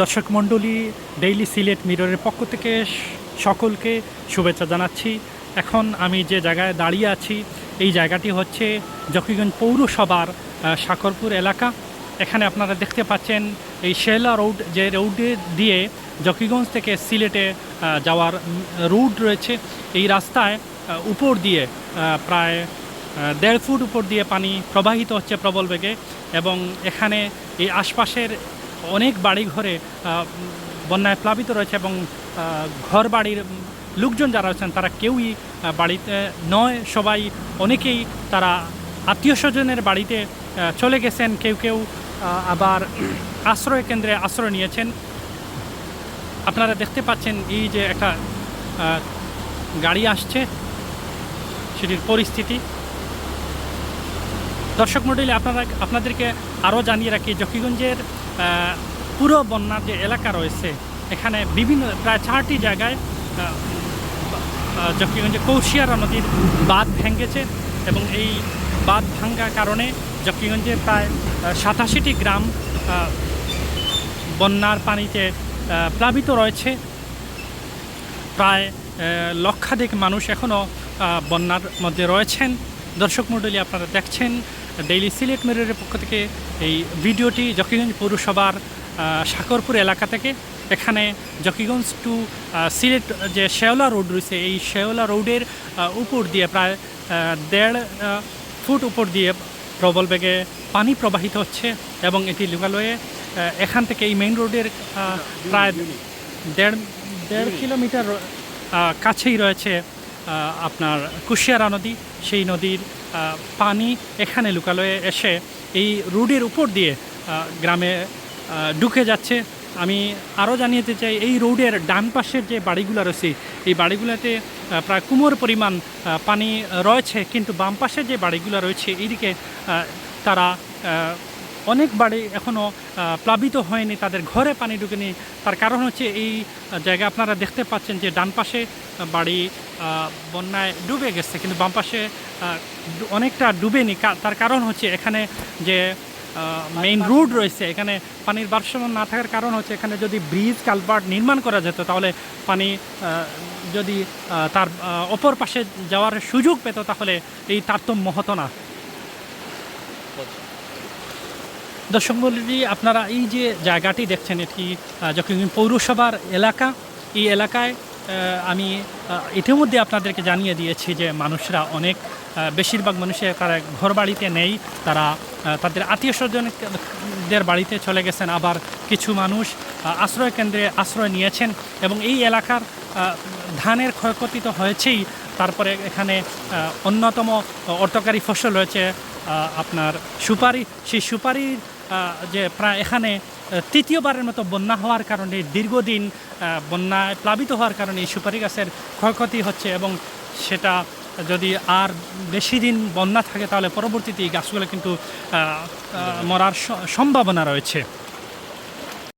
দর্শক মণ্ডলী ডেইলি সিলেট মিররের পক্ষ থেকে সকলকে শুভেচ্ছা জানাচ্ছি। এখন আমি যে জায়গায় দাঁড়িয়ে আছি, এই জায়গাটি হচ্ছে জকিগঞ্জ পৌরসভার সাকরপুর এলাকা। এখানে আপনারা দেখতে পাচ্ছেন এই শেলা রোড, যে রোডে দিয়ে জকিগঞ্জ থেকে সিলেটে যাওয়ার রুট রয়েছে। এই রাস্তায় উপর দিয়ে প্রায় দেড় ফুট উপর দিয়ে পানি প্রবাহিত হচ্ছে প্রবল বেগে এবং এখানে এই আশপাশের অনেক বাড়ি ঘরে বন্যায় প্লাবিত রয়েছে এবং ঘর বাড়ির লোকজন যারা আছেন তারা কেউই বাড়িতে নয়। সবাই অনেকেই তারা আত্মীয় স্বজনের বাড়িতে চলে গেছেন। কেউ কেউ আবার আশ্রয় কেন্দ্রে আশ্রয় নিয়েছেন। আপনারা দেখতে পাচ্ছেন এই যে একটা গাড়ি আসছে, সেটির পরিস্থিতি। দর্শক মণ্ডলী, আপনারা, আপনাদেরকে আরও জানিয়ে রাখি, জকিগঞ্জের পুরো বন্যার যে এলাকা রয়েছে, এখানে বিভিন্ন, প্রায় চারটি জায়গায় জকিগঞ্জে কৌশিয়ারা নদীর বাঁধ ভেঙেছে এবং এই বাঁধ ভাঙ্গার কারণে জকিগঞ্জে প্রায় সাতাশিটি গ্রাম বন্যার পানিতে প্লাবিত রয়েছে। প্রায় লক্ষাধিক মানুষ এখনও বন্যার মধ্যে রয়েছেন। দর্শক মণ্ডলী, আপনারা দেখছেন ডেইলি সিলেট মেরের পক্ষ থেকে এই ভিডিওটি জকিগঞ্জ পৌরসভার সাকরপুর এলাকা থেকে। এখানে জকিগঞ্জ টু সিলেট যে শেওলা রোড রয়েছে এই শেওলা রোডের উপর দিয়ে প্রায় দেড় ফুট উপর দিয়ে প্রবল বেগে পানি প্রবাহিত হচ্ছে এবং এটি লোকালয়ে এখান থেকে এই মেইন রোডের প্রায় দেড় দেড় কিলোমিটার কাছেই রয়েছে আপনার কুশিয়ারা নদী, সেই নদীর পানি এখানে লুকালয়ে এসে এই রোডের উপর দিয়ে গ্রামে ঢুকে যাচ্ছে। আমি আরও জানিয়ে চাই, এই রোডের ডান পাশের যে বাড়িগুলো রয়েছে, এই বাড়িগুলোতে প্রায় কুমোর পরিমাণ পানি রয়েছে, কিন্তু বাম পাশের যে বাড়িগুলো রয়েছে, এইদিকে তারা অনেক বাড়ি এখনও প্লাবিত হয়নি তাদের ঘরে পানি ঢুকেনি। তার কারণ হচ্ছে এই জায়গা আপনারা দেখতে পাচ্ছেন যে ডান পাশে বাড়ি বন্যায় ডুবে গেছে। কিন্তু বাম পাশে অনেকটা ডুবেনি। তার কারণ হচ্ছে এখানে যে মেইন রোড রয়েছে, এখানে পানির ভারসাম্য না থাকার কারণ হচ্ছে এখানে যদি ব্রিজ কালভার্ট নির্মাণ করা যেত, তাহলে পানি যদি তার অপর পাশে যাওয়ার সুযোগ পেত, তাহলে এই তারতম্য হতো না। দর্শক মণ্ডলী আপনারা এই যে জায়গাটি দেখছেন, এটি যখন পৌরসভার এলাকা। এই এলাকায় আমি ইতিমধ্যে আপনাদেরকে জানিয়ে দিয়েছি যে মানুষরা অনেক বেশিরভাগ মানুষের তারা ঘর বাড়িতে নেই। তারা তাদের আত্মীয় স্বজনদের বাড়িতে চলে গেছেন। আবার কিছু মানুষ আশ্রয় কেন্দ্রে আশ্রয় নিয়েছেন এবং এই এলাকার ধানের ক্ষয়ক্ষতি তো হয়েছেই। তারপরে এখানে অন্যতম অর্থকারী ফসল রয়েছে আপনার সুপারি। সেই সুপারির যে প্রায় এখানে তৃতীয়বারের মতো বন্যা হওয়ার কারণে দীর্ঘদিন বন্যা প্লাবিত হওয়ার কারণে সুপারি গাছের ক্ষয়ক্ষতি হচ্ছে এবং সেটা যদি আর বেশি দিন বন্যা থাকে তাহলে পরবর্তীতে এই গাছগুলো কিন্তু মরার সম্ভাবনা রয়েছে।